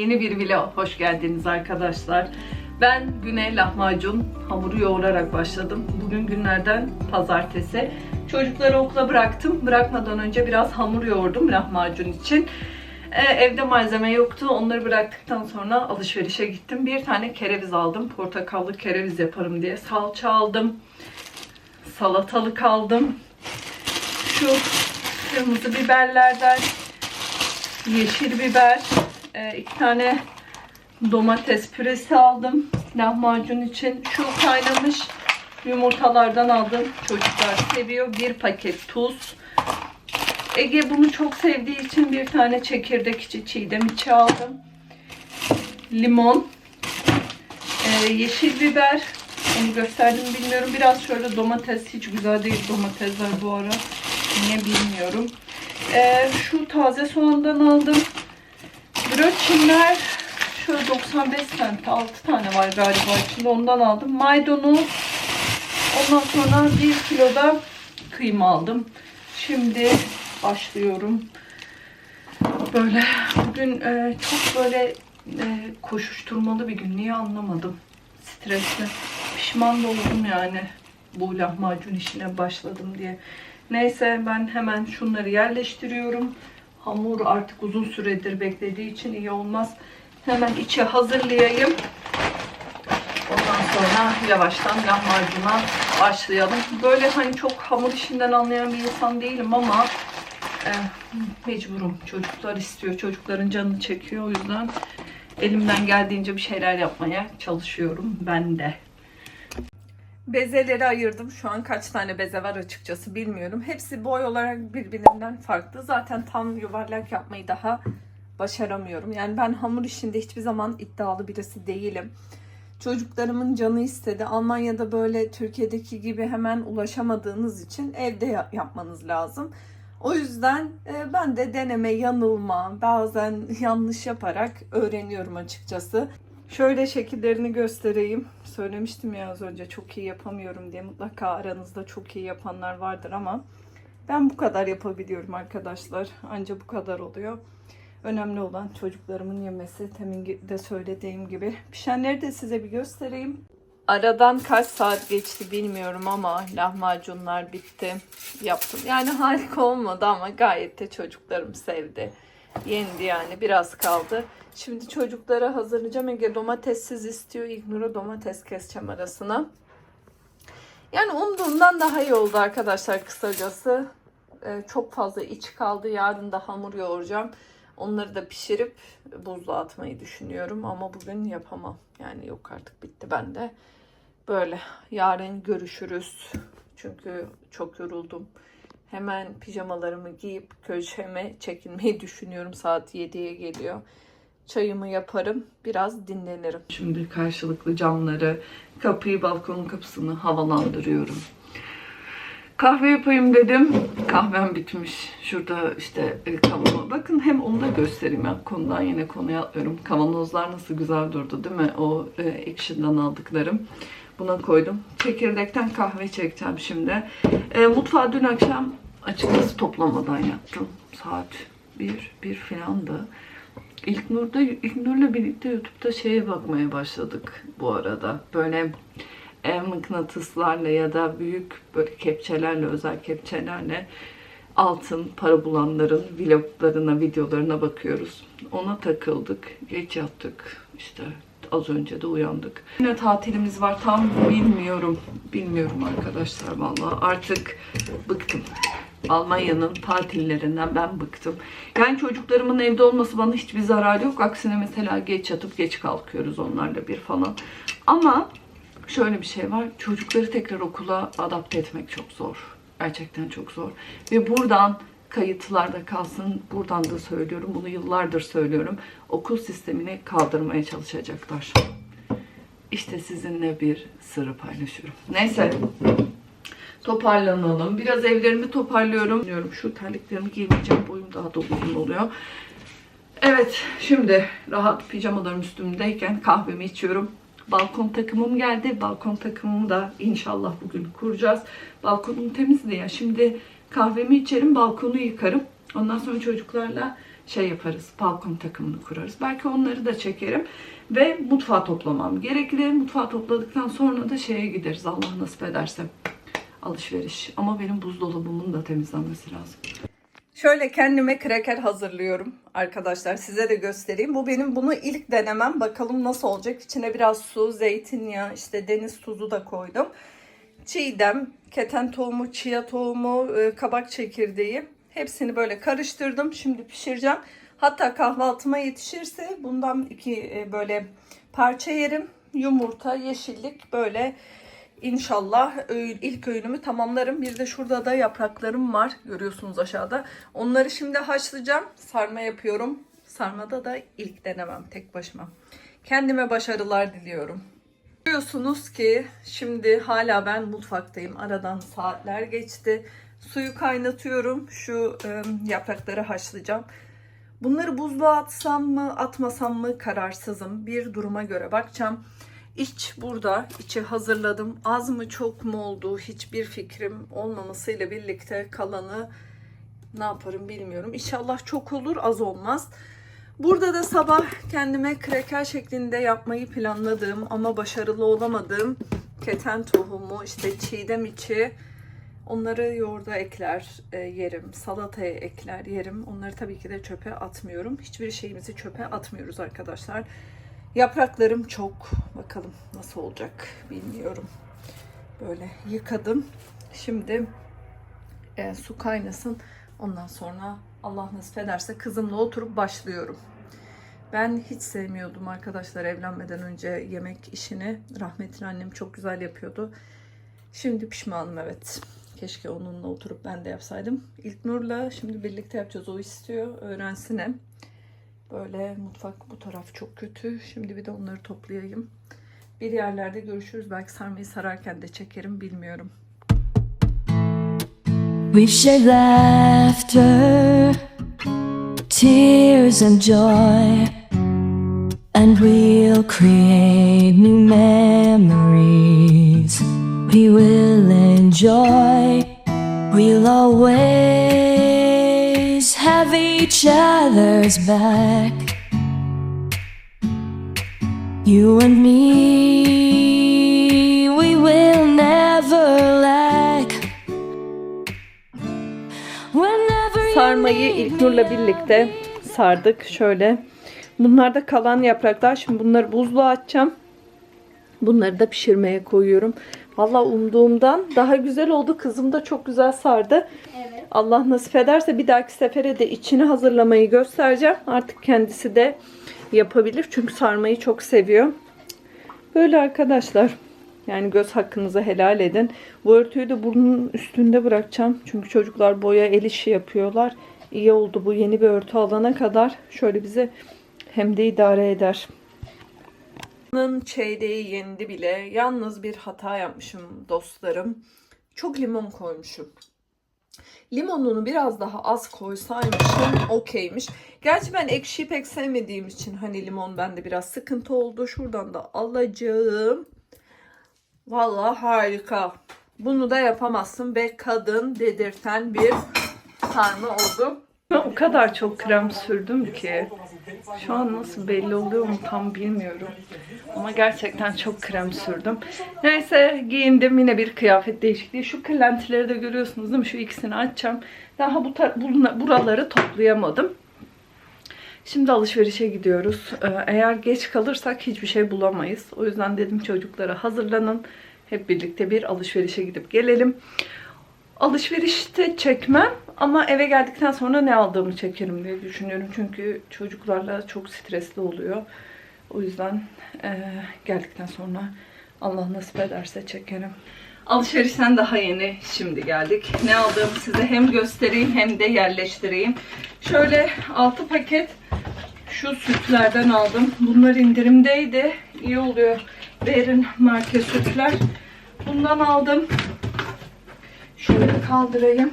Yeni bir vlog hoş geldiniz arkadaşlar. Ben güne lahmacun hamuru yoğurarak başladım. Bugün günlerden pazartesi. Çocukları okula bıraktım. Bırakmadan önce biraz hamur yoğurdum lahmacun için. Ee, evde malzeme yoktu. Onları bıraktıktan sonra alışverişe gittim. Bir tane kereviz aldım. Portakallı kereviz yaparım diye. Salça aldım. Salatalık aldım. Şu kırmızı biberlerden yeşil biber, e, iki tane domates püresi aldım lahmacun için. Şu kaynamış yumurtalardan aldım. Çocuklar seviyor. Bir paket tuz. Ege bunu çok sevdiği için bir tane çekirdek içi çiğdem içi aldım. Limon. e, yeşil biber. Onu gösterdim mi bilmiyorum. Biraz şöyle domates. Hiç güzel değil domatesler bu ara. Niye bilmiyorum. E, şu taze soğandan aldım. Brötçinler şöyle 95 cent 6 tane var galiba içinde ondan aldım. Maydanoz ondan sonra 1 kilo da kıyma aldım. Şimdi başlıyorum. Böyle bugün e, çok böyle e, koşuşturmalı bir gün. Niye anlamadım. Stresli. Pişman da oldum yani bu lahmacun işine başladım diye. Neyse ben hemen şunları yerleştiriyorum. Hamur artık uzun süredir beklediği için iyi olmaz. Hemen içe hazırlayayım. Ondan sonra yavaştan lahmacuna başlayalım. Böyle hani çok hamur işinden anlayan bir insan değilim ama e, mecburum. Çocuklar istiyor. Çocukların canını çekiyor. O yüzden elimden geldiğince bir şeyler yapmaya çalışıyorum ben de. Bezeleri ayırdım. Şu an kaç tane beze var açıkçası bilmiyorum. Hepsi boy olarak birbirinden farklı. Zaten tam yuvarlak yapmayı daha başaramıyorum. Yani ben hamur işinde hiçbir zaman iddialı birisi değilim. Çocuklarımın canı istedi. Almanya'da böyle Türkiye'deki gibi hemen ulaşamadığınız için evde ya- yapmanız lazım. O yüzden e, ben de deneme, yanılma, bazen yanlış yaparak öğreniyorum açıkçası. Şöyle şekillerini göstereyim. Söylemiştim ya az önce çok iyi yapamıyorum diye. Mutlaka aranızda çok iyi yapanlar vardır ama ben bu kadar yapabiliyorum arkadaşlar. Anca bu kadar oluyor. Önemli olan çocuklarımın yemesi. Temin de söylediğim gibi. Pişenleri de size bir göstereyim. Aradan kaç saat geçti bilmiyorum ama lahmacunlar bitti. Yaptım. Yani harika olmadı ama gayet de çocuklarım sevdi. Yendi yani biraz kaldı. Şimdi çocuklara hazırlayacağım. Ege domatessiz istiyor. İlknur'a domates keseceğim arasına. Yani umduğumdan daha iyi oldu arkadaşlar kısacası. Ee, çok fazla iç kaldı. Yarın da hamur yoğuracağım. Onları da pişirip buzluğa atmayı düşünüyorum. Ama bugün yapamam. Yani yok artık bitti bende. Böyle yarın görüşürüz. Çünkü çok yoruldum. Hemen pijamalarımı giyip köşeme çekilmeyi düşünüyorum. Saat 7'ye geliyor. Çayımı yaparım. Biraz dinlenirim. Şimdi karşılıklı camları, kapıyı, balkonun kapısını havalandırıyorum. Kahve yapayım dedim. Kahvem bitmiş. Şurada işte e, kavanoz. Bakın hem onu da göstereyim ya. Konudan yine konuya atlıyorum. Kavanozlar nasıl güzel durdu değil mi? O e, Action'dan aldıklarım. Buna koydum. Çekirdekten kahve çekeceğim şimdi. E, mutfağı dün akşam açıkçası toplamadan yaptım. Saat 1, 1 filandı. İlknur'da, İlknur'la birlikte YouTube'da şeye bakmaya başladık bu arada. Böyle e, mıknatıslarla ya da büyük böyle kepçelerle, özel kepçelerle altın para bulanların vloglarına, videolarına bakıyoruz. Ona takıldık. Geç yattık. İşte az önce de uyandık. Yine tatilimiz var. Tam bilmiyorum. Bilmiyorum arkadaşlar vallahi. Artık bıktım. Almanya'nın tatillerinden ben bıktım. Yani çocuklarımın evde olması bana hiçbir zararı yok. Aksine mesela geç yatıp geç kalkıyoruz onlarla bir falan. Ama şöyle bir şey var. Çocukları tekrar okula adapte etmek çok zor. Gerçekten çok zor. Ve buradan kayıtlarda kalsın. Buradan da söylüyorum. Bunu yıllardır söylüyorum. Okul sistemini kaldırmaya çalışacaklar. İşte sizinle bir sırrı paylaşıyorum. Neyse. Toparlanalım. Biraz evlerimi toparlıyorum. Diyorum şu terliklerimi giymeyeceğim. Boyum daha da uzun oluyor. Evet, şimdi rahat pijamalarım üstümdeyken kahvemi içiyorum. Balkon takımım geldi. Balkon takımımı da inşallah bugün kuracağız. Balkonum temizdi ya. Şimdi kahvemi içerim, balkonu yıkarım. Ondan sonra çocuklarla şey yaparız. Balkon takımını kurarız. Belki onları da çekerim. Ve mutfağı toplamam gerekli. Mutfağı topladıktan sonra da şeye gideriz Allah nasip ederse. Alışveriş. Ama benim buzdolabımın da temizlenmesi lazım. Şöyle kendime kraker hazırlıyorum arkadaşlar. Size de göstereyim. Bu benim bunu ilk denemem. Bakalım nasıl olacak. İçine biraz su, zeytinyağı, işte deniz tuzu da koydum. Çiğdem, keten tohumu, chia tohumu, e, kabak çekirdeği. Hepsini böyle karıştırdım. Şimdi pişireceğim. Hatta kahvaltıma yetişirse bundan iki e, böyle parça yerim. Yumurta, yeşillik böyle İnşallah ilk öğünümü tamamlarım. Bir de şurada da yapraklarım var. Görüyorsunuz aşağıda. Onları şimdi haşlayacağım. Sarma yapıyorum. Sarmada da ilk denemem tek başıma. Kendime başarılar diliyorum. Görüyorsunuz ki şimdi hala ben mutfaktayım. Aradan saatler geçti. Suyu kaynatıyorum. Şu e, yaprakları haşlayacağım. Bunları buzluğa atsam mı atmasam mı kararsızım. Bir duruma göre bakacağım. İç burada. içi hazırladım. Az mı çok mu oldu hiçbir fikrim olmamasıyla birlikte kalanı ne yaparım bilmiyorum. İnşallah çok olur az olmaz. Burada da sabah kendime kreker şeklinde yapmayı planladığım ama başarılı olamadığım keten tohumu, işte çiğdem içi onları yoğurda ekler e, yerim. Salataya ekler yerim. Onları tabii ki de çöpe atmıyorum. Hiçbir şeyimizi çöpe atmıyoruz arkadaşlar. Yapraklarım çok. Bakalım nasıl olacak bilmiyorum. Böyle yıkadım. Şimdi e, su kaynasın. Ondan sonra Allah nasip ederse kızımla oturup başlıyorum. Ben hiç sevmiyordum arkadaşlar evlenmeden önce yemek işini. Rahmetli annem çok güzel yapıyordu. Şimdi pişmanım evet. Keşke onunla oturup ben de yapsaydım. İlk Nur'la şimdi birlikte yapacağız. O istiyor. Öğrensin hem. Böyle mutfak bu taraf çok kötü. Şimdi bir de onları toplayayım. Bir yerlerde görüşürüz. Belki sarmayı sararken de çekerim bilmiyorum. We've shared laughter, tears, and joy, and we'll create new memories. We will enjoy, we'll always have each other's back. You and me, Sarmayı İlknur'la birlikte sardık şöyle. Bunlar da kalan yapraklar. Şimdi bunları buzluğa atacağım. Bunları da pişirmeye koyuyorum. Valla umduğumdan daha güzel oldu. Kızım da çok güzel sardı. Allah nasip ederse bir dahaki sefere de içini hazırlamayı göstereceğim. Artık kendisi de yapabilir. Çünkü sarmayı çok seviyor. Böyle arkadaşlar. Yani göz hakkınızı helal edin. Bu örtüyü de burnun üstünde bırakacağım. Çünkü çocuklar boya el işi yapıyorlar. İyi oldu bu yeni bir örtü alana kadar. Şöyle bize hem de idare eder. Bunun çeyreği yendi bile. Yalnız bir hata yapmışım dostlarım. Çok limon koymuşum. Limonunu biraz daha az koysaymışım okeymiş. Gerçi ben ekşiyi pek sevmediğim için hani limon bende biraz sıkıntı oldu. Şuradan da alacağım. Vallahi harika. Bunu da yapamazsın be kadın dedirten bir sarma oldu. Ben o kadar çok krem sürdüm ki şu an nasıl belli oluyor mu tam bilmiyorum. Ama gerçekten çok krem sürdüm. Neyse giyindim yine bir kıyafet değişikliği. Şu kırlentileri de görüyorsunuz değil mi? Şu ikisini açacağım. Daha bu buraları toplayamadım. Şimdi alışverişe gidiyoruz. Ee, Eğer geç kalırsak hiçbir şey bulamayız. O yüzden dedim çocuklara hazırlanın. Hep birlikte bir alışverişe gidip gelelim. Alışverişte çekmem ama eve geldikten sonra ne aldığımı çekerim diye düşünüyorum. Çünkü çocuklarla çok stresli oluyor. O yüzden eee, geldikten sonra Allah nasip ederse çekerim. Alışverişten daha yeni şimdi geldik. Ne aldığımı size hem göstereyim hem de yerleştireyim. Şöyle 6 paket şu sütlerden aldım. Bunlar indirimdeydi. İyi oluyor. Verin marka sütler. Bundan aldım. Şöyle kaldırayım.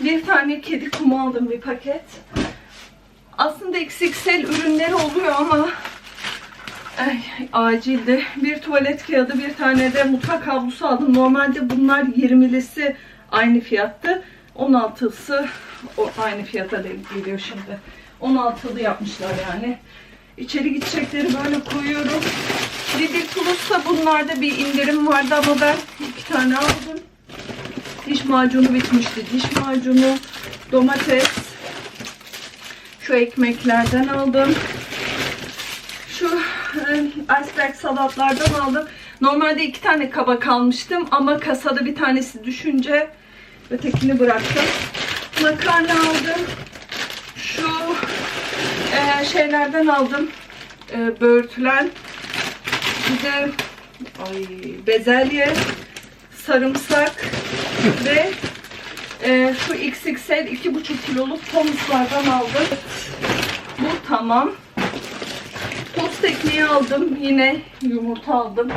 Bir tane kedi kumu aldım bir paket. Aslında XXL ürünleri oluyor ama ay, acildi. Bir tuvalet kağıdı, bir tane de mutfak havlusu aldım. Normalde bunlar 20'lisi aynı fiyattı. 16'sı o aynı fiyata denk geliyor şimdi. 16'lı yapmışlar yani. İçeri gidecekleri böyle koyuyorum. Lidl Plus'ta bunlarda bir indirim vardı ama ben iki tane aldım. Diş macunu bitmişti. Diş macunu, domates. Şu ekmeklerden aldım. Şu e, iceberg salatlardan aldım. Normalde iki tane kaba kalmıştım ama kasada bir tanesi düşünce ötekini bıraktım. Makarna aldım. Şu e, şeylerden aldım. E, böğürtlen. Bir de ay, bezelye, sarımsak ve e, şu XXL 2,5 kiloluk tomuslardan aldım. Bu tamam. Tost ekmeği aldım. Yine yumurta aldım.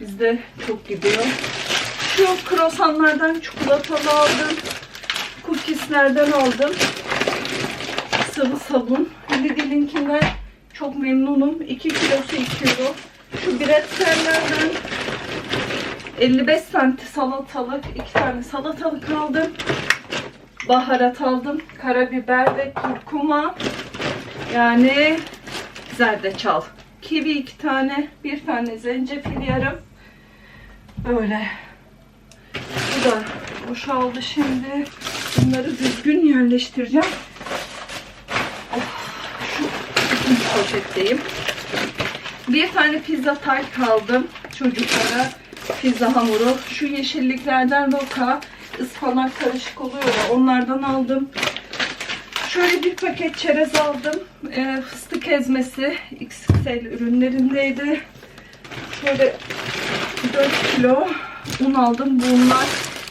Bizde çok gidiyor. Şu krosanlardan çikolatalı aldım. Cookieslerden aldım. Sıvı sabun. Lidl'inkinden çok memnunum. 2 kilosu 2 euro. Şu bretzellerden 55 santi salatalık, 2 tane salatalık aldım. Baharat aldım. Karabiber ve kurkuma. Yani zerdeçal. Kivi iki tane, bir tane zencefil yarım. Böyle. Bu da boşaldı şimdi. Bunları düzgün yerleştireceğim. Of, şu ikinci poşetteyim. Bir tane pizza tart aldım çocuklara. Pizza hamuru. Şu yeşilliklerden roka, ıspanak karışık oluyor ya onlardan aldım. Şöyle bir paket çerez aldım. Ee, fıstık ezmesi XXL ürünlerindeydi. Şöyle 4 kilo un aldım. Bunlar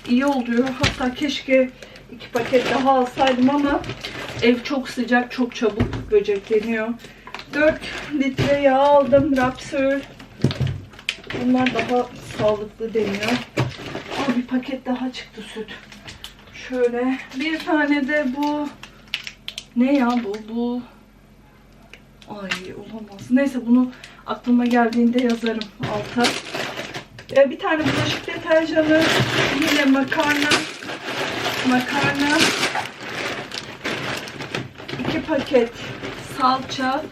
iyi oluyor. Hatta keşke iki paket daha alsaydım ama ev çok sıcak, çok çabuk böcekleniyor. 4 litre yağ aldım. Rapsöl. Bunlar daha sağlıklı deniyor. Aa, bir paket daha çıktı süt. Şöyle bir tane de bu ne ya bu? Bu Ay olamaz. Neyse bunu aklıma geldiğinde yazarım alta. Ee, bir tane bulaşık deterjanı. Yine makarna. Makarna. iki paket salça.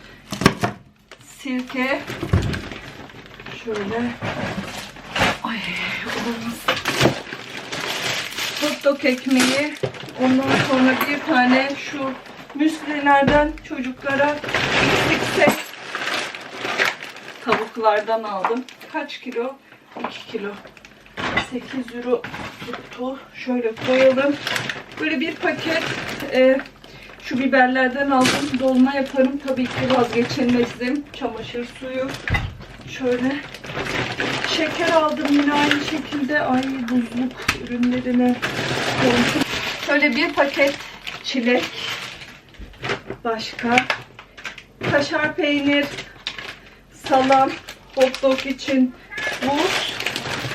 Sirke. Şöyle. Ay olamaz. Hot dog ekmeği. Ondan sonra bir tane şu müslilerden çocuklara yüksek tavuklardan aldım. Kaç kilo? 2 kilo. 8 euro tuttu. Şöyle koyalım. Böyle bir paket e, şu biberlerden aldım. Dolma yaparım. Tabii ki vazgeçilmezim. Çamaşır suyu. Şöyle şeker aldım yine aynı şekilde. Ay buzluk ürünlerine koydum. Şöyle bir paket çilek. Başka. Kaşar peynir. Salam. Hot dog için buz.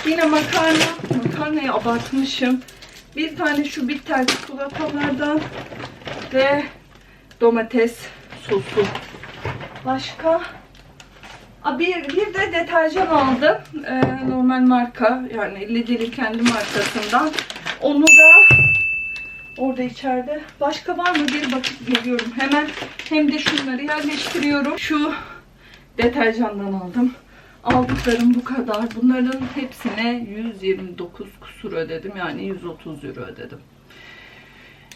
Yine makarna. Makarnayı abartmışım. Bir tane şu bitter çikolatalardan. Ve domates sosu. Başka. Bir, bir de deterjan aldım. Ee, normal marka. Yani Lidl'in kendi markasından. Onu da orada içeride. Başka var mı? Bir bakıp geliyorum. Hemen hem de şunları yerleştiriyorum. Şu deterjandan aldım. Aldıklarım bu kadar. Bunların hepsine 129 kusur ödedim. Yani 130 euro ödedim.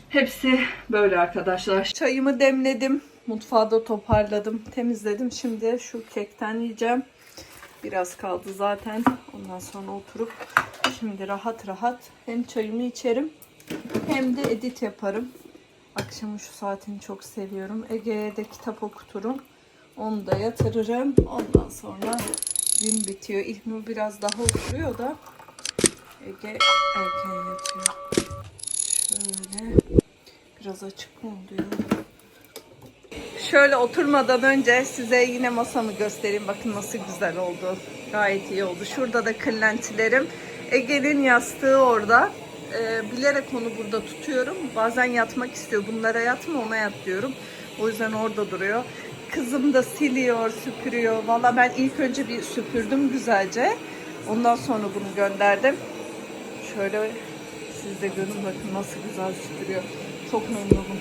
Hepsi böyle arkadaşlar. Çayımı demledim. Mutfağı toparladım. Temizledim. Şimdi şu kekten yiyeceğim. Biraz kaldı zaten. Ondan sonra oturup şimdi rahat rahat hem çayımı içerim hem de edit yaparım. Akşamın şu saatini çok seviyorum. Ege'ye de kitap okuturum. Onu da yatırırım. Ondan sonra gün bitiyor. İlknur biraz daha oturuyor da Ege erken yatıyor. Şöyle biraz açık mı oluyor? Şöyle oturmadan önce size yine masamı göstereyim. Bakın nasıl güzel oldu. Gayet iyi oldu. Şurada da kırlentilerim. Ege'nin yastığı orada. Ee, bilerek onu burada tutuyorum. Bazen yatmak istiyor. Bunlara yatma ona yat diyorum. O yüzden orada duruyor. Kızım da siliyor, süpürüyor. Valla ben ilk önce bir süpürdüm güzelce. Ondan sonra bunu gönderdim. Şöyle siz de görün bakın nasıl güzel süpürüyor. Çok memnunum.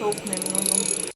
Çok memnunum.